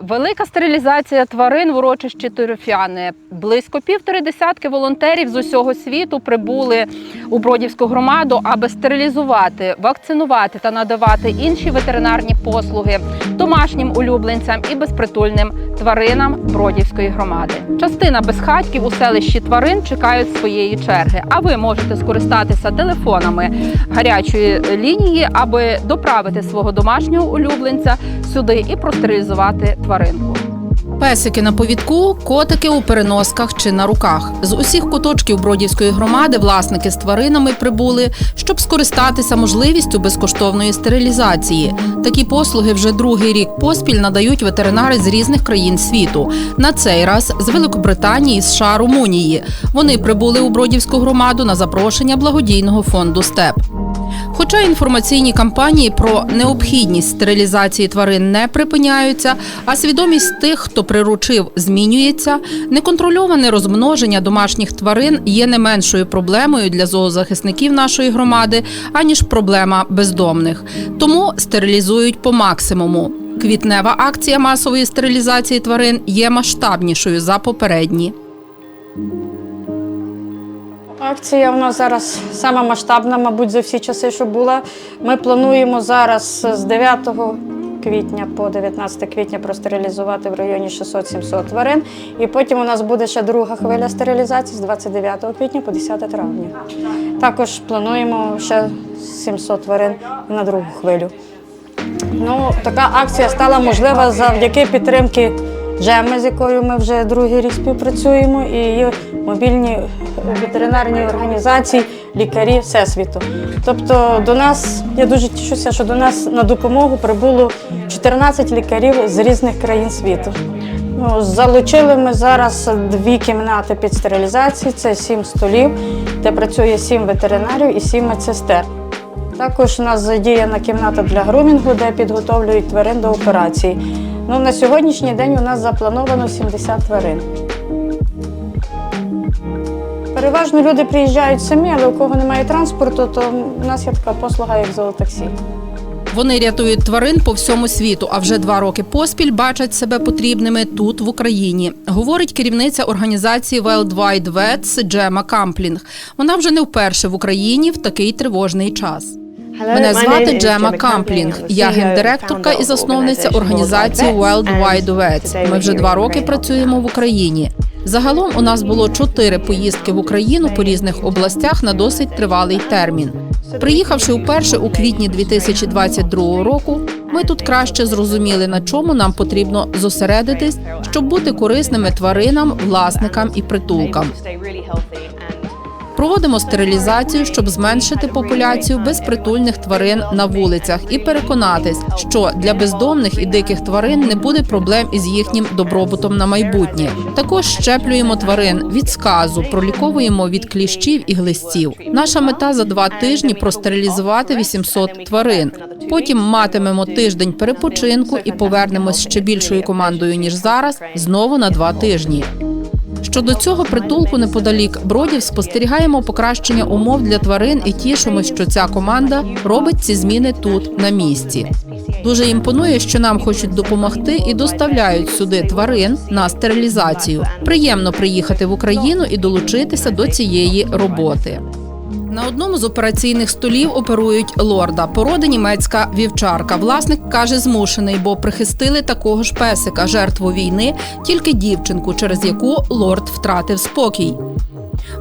Велика стерилізація тварин в урочищі Торфяне. Близько півтори десятки волонтерів з усього світу прибули у Бродівську громаду, аби стерилізувати, вакцинувати та надавати інші ветеринарні послуги домашнім улюбленцям і безпритульним тваринам Бродівської громади. Частина безхатьків у селищі тварин чекають своєї черги. А ви можете скористатися телефонами гарячої лінії, аби доправити свого домашнього улюбленця сюди і простерилізувати тваринку. Песики на повідку, котики у переносках чи на руках. З усіх куточків Бродівської громади власники з тваринами прибули, щоб скористатися можливістю безкоштовної стерилізації. Такі послуги вже другий рік поспіль надають ветеринари з різних країн світу. На цей раз з Великобританії, США, Румунії. Вони прибули у Бродівську громаду на запрошення благодійного фонду СТЕП. Хоча інформаційні кампанії про необхідність стерилізації тварин не припиняються, а свідомість тих, хто приручив, змінюється, неконтрольоване розмноження домашніх тварин є не меншою проблемою для зоозахисників нашої громади, аніж проблема бездомних. Тому стерилізують по максимуму. Квітнева акція масової стерилізації тварин є масштабнішою за попередні. Акція у нас зараз сама масштабна, мабуть, за всі часи, що була. Ми плануємо зараз з 9 квітня по 19 квітня простерилізувати в районі 600-700 тварин. І потім у нас буде ще друга хвиля стерилізації з 29 квітня по 10 травня. Також плануємо ще 700 тварин на другу хвилю. Ну, така акція стала можлива завдяки підтримки Джеми, з якою ми вже другий рік співпрацюємо, і її мобільні ветеринарні організації, лікарі Всесвіту. Тобто до нас, я дуже тішуся, що до нас на допомогу прибуло 14 лікарів з різних країн світу. Ну, залучили ми зараз дві кімнати під стерилізацію, це сім столів, де працює сім ветеринарів і сім медсестер. Також у нас задіяна кімната для грумінгу, де підготовлюють тварин до операції. Ну, на сьогоднішній день у нас заплановано 70 тварин. Переважно люди приїжджають самі, але у кого немає транспорту, то у нас є така послуга, як зоотаксі. Вони рятують тварин по всьому світу, а вже два роки поспіль бачать себе потрібними тут, в Україні. Говорить керівниця організації Wild Wide Vets Джема Камплінг. Вона вже не вперше в Україні в такий тривожний час. Мене звати Джема Камплінг. Я гендиректорка і засновниця організації Wild Wide Vets. Ми вже два роки працюємо в Україні. Загалом у нас було чотири поїздки в Україну по різних областях на досить тривалий термін. Приїхавши вперше у квітні 2022 року, ми тут краще зрозуміли, на чому нам потрібно зосередитись, щоб бути корисними тваринам, власникам і притулкам. Проводимо стерилізацію, щоб зменшити популяцію безпритульних тварин на вулицях і переконатись, що для бездомних і диких тварин не буде проблем із їхнім добробутом на майбутнє. Також щеплюємо тварин від сказу, проліковуємо від кліщів і глистів. Наша мета за два тижні простерилізувати 800 тварин. Потім матимемо тиждень перепочинку і повернемось ще більшою командою ніж зараз, знову на два тижні. Щодо цього притулку неподалік бродів спостерігаємо покращення умов для тварин і тішимось, що ця команда робить ці зміни тут на місці. Дуже імпонує, що нам хочуть допомогти і доставляють сюди тварин на стерилізацію. Приємно приїхати в Україну і долучитися до цієї роботи. На одному з операційних столів оперують лорда, порода німецька вівчарка. Власник каже, змушений, бо прихистили такого ж песика, жертву війни, тільки дівчинку, через яку лорд втратив спокій.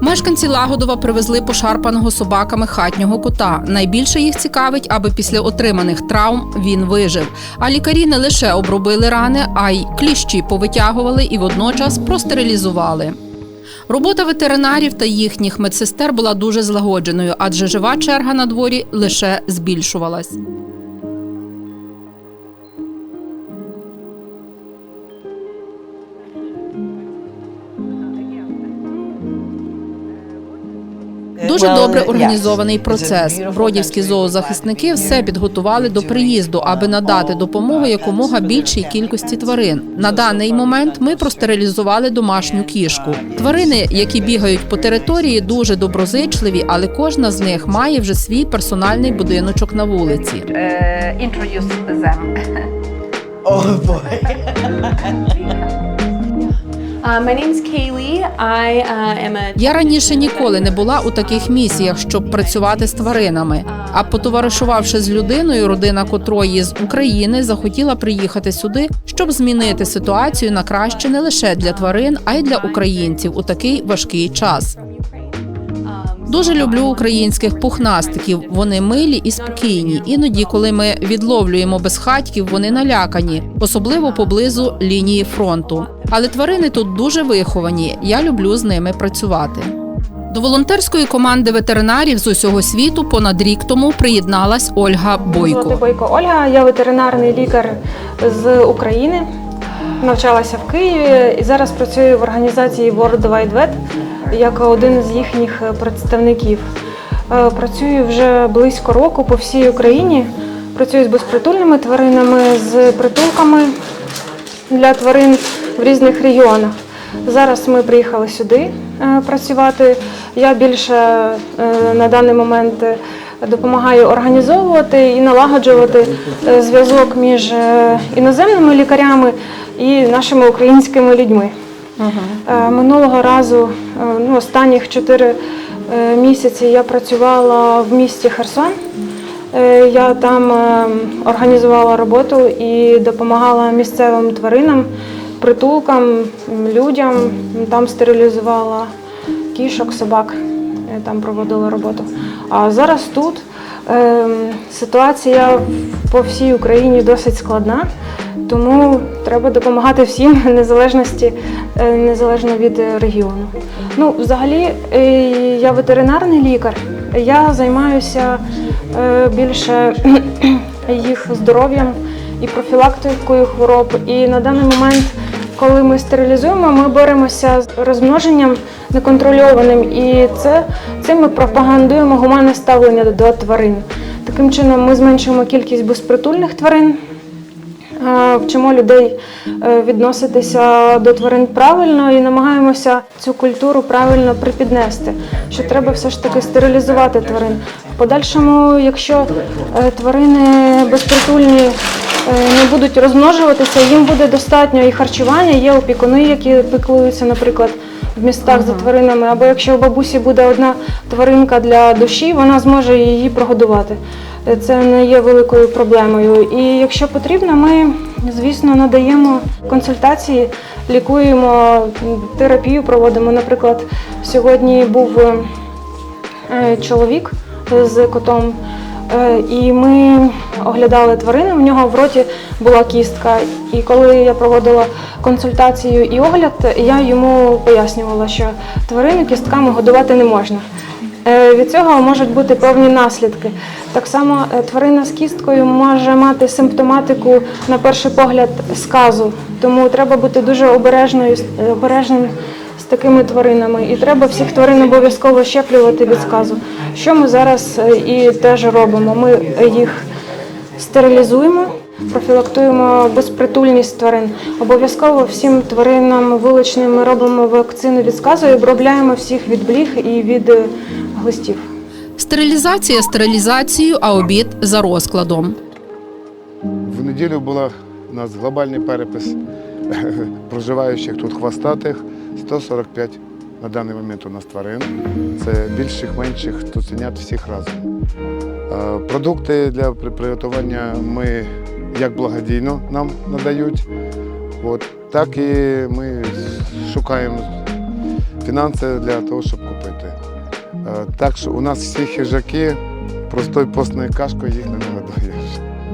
Мешканці Лагодова привезли пошарпаного собаками хатнього кота. Найбільше їх цікавить, аби після отриманих травм він вижив. А лікарі не лише обробили рани, а й кліщі повитягували і водночас простерилізували. Робота ветеринарів та їхніх медсестер була дуже злагодженою, адже жива черга на дворі лише збільшувалась. Дуже добре організований процес. Бродівські зоозахисники все підготували до приїзду, аби надати допомогу якомога більшій кількості тварин. На даний момент ми простерилізували домашню кішку. Тварини, які бігають по території, дуже доброзичливі, але кожна з них має вже свій персональний будиночок на вулиці. introduce them. Oh boy. Uh, my name's uh. Я раніше ніколи не була у таких місіях, щоб працювати з тваринами. А потоваришувавши з людиною, родина котрої з України захотіла приїхати сюди, щоб змінити ситуацію на краще не лише для тварин, а й для українців у такий важкий час. Дуже люблю українських пухнастиків. Вони милі і спокійні. Іноді, коли ми відловлюємо безхатьків, вони налякані, особливо поблизу лінії фронту. Але тварини тут дуже виховані. Я люблю з ними працювати. До волонтерської команди ветеринарів з усього світу понад рік тому приєдналась Ольга Бойко. Бойко Ольга, я ветеринарний лікар з України. Навчалася в Києві і зараз працюю в організації World Wide Vet як один з їхніх представників. Е, Працюю вже близько року по всій Україні. Працюю з безпритульними тваринами, з притулками для тварин в різних регіонах. Зараз ми приїхали сюди е, працювати. Я більше е, на даний момент допомагаю організовувати і налагоджувати е, зв'язок між е, іноземними лікарями і нашими українськими людьми. Е, Минулого разу, ну, останніх чотири місяці я працювала в місті Херсон. Я там організувала роботу і допомагала місцевим тваринам, притулкам, людям. Там стерилізувала кішок, собак. Там проводила роботу. А зараз тут е, ситуація по всій Україні досить складна, тому треба допомагати всім незалежності, е, незалежно від регіону. Ну, взагалі, е, я ветеринарний лікар. Я займаюся е, більше їх здоров'ям і профілактикою хвороб. І на даний момент, коли ми стерилізуємо, ми боремося з розмноженням неконтрольованим. І це цим ми пропагандуємо гуманне ставлення до, тварин. Таким чином, ми зменшуємо кількість безпритульних тварин. Е, Вчимо людей е, відноситися до тварин правильно і намагаємося цю культуру правильно припіднести. Що треба все ж таки стерилізувати тварин. В подальшому, якщо е, тварини безпритульні не будуть розмножуватися, їм буде достатньо і харчування. Є опікуни, які піклуються, наприклад, в містах за тваринами. Або якщо у бабусі буде одна тваринка для душі, вона зможе її прогодувати. Це не є великою проблемою. І якщо потрібно, ми, звісно, надаємо консультації, лікуємо, терапію проводимо. Наприклад, сьогодні був е, чоловік з котом, е, і ми оглядали тварину. В нього в роті була кістка. І коли я проводила консультацію і огляд, я йому пояснювала, що тварину кістками годувати не можна. Е, Від цього можуть бути певні наслідки. Так само е, тварина з кісткою може мати симптоматику на перший погляд сказу, тому треба бути дуже обережною е, обережним такими тваринами. І треба всіх тварин обов'язково щеплювати від сказу. Що ми зараз е, і теж робимо? Ми їх стерилізуємо. Профілактуємо безпритульність тварин. Обов'язково всім тваринам вуличним ми робимо вакцину від сказу і обробляємо всіх від бліг і від е, глистів. Стерилізація стерилізацією, а обід за розкладом. В неділю була у нас глобальний перепис проживаючих тут хвостатих 145 на даний момент у нас тварин. Це більших, менших, цуценят всіх разом. Е, Продукти для приготування ми як благодійно нам надають, от, так і ми шукаємо фінанси для того, щоб купити. Е, Так що у нас всі хижаки простою постною кашкою їх не нагодуєш.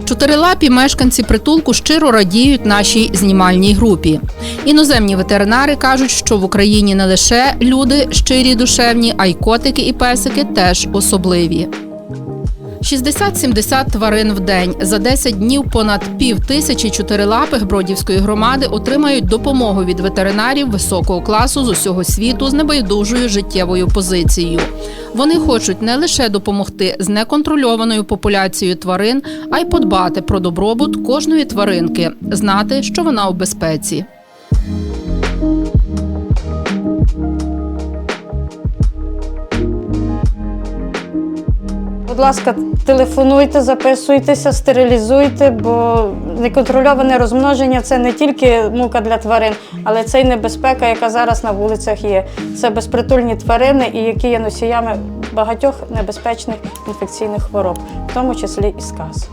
Чотирилапі мешканці притулку щиро радіють нашій знімальній групі. Іноземні ветеринари кажуть, що в Україні не лише люди щирі, душевні, а й котики і песики теж особливі. 60-70 тварин в день. За 10 днів понад пів тисячі чотирилапих Бродівської громади отримають допомогу від ветеринарів високого класу з усього світу з небайдужою життєвою позицією. Вони хочуть не лише допомогти з неконтрольованою популяцією тварин, а й подбати про добробут кожної тваринки, знати, що вона у безпеці. Будь ласка, телефонуйте, записуйтеся, стерилізуйте, бо неконтрольоване розмноження це не тільки мука для тварин, але це й небезпека, яка зараз на вулицях є. Це безпритульні тварини, і які є носіями багатьох небезпечних інфекційних хвороб, в тому числі і сказ.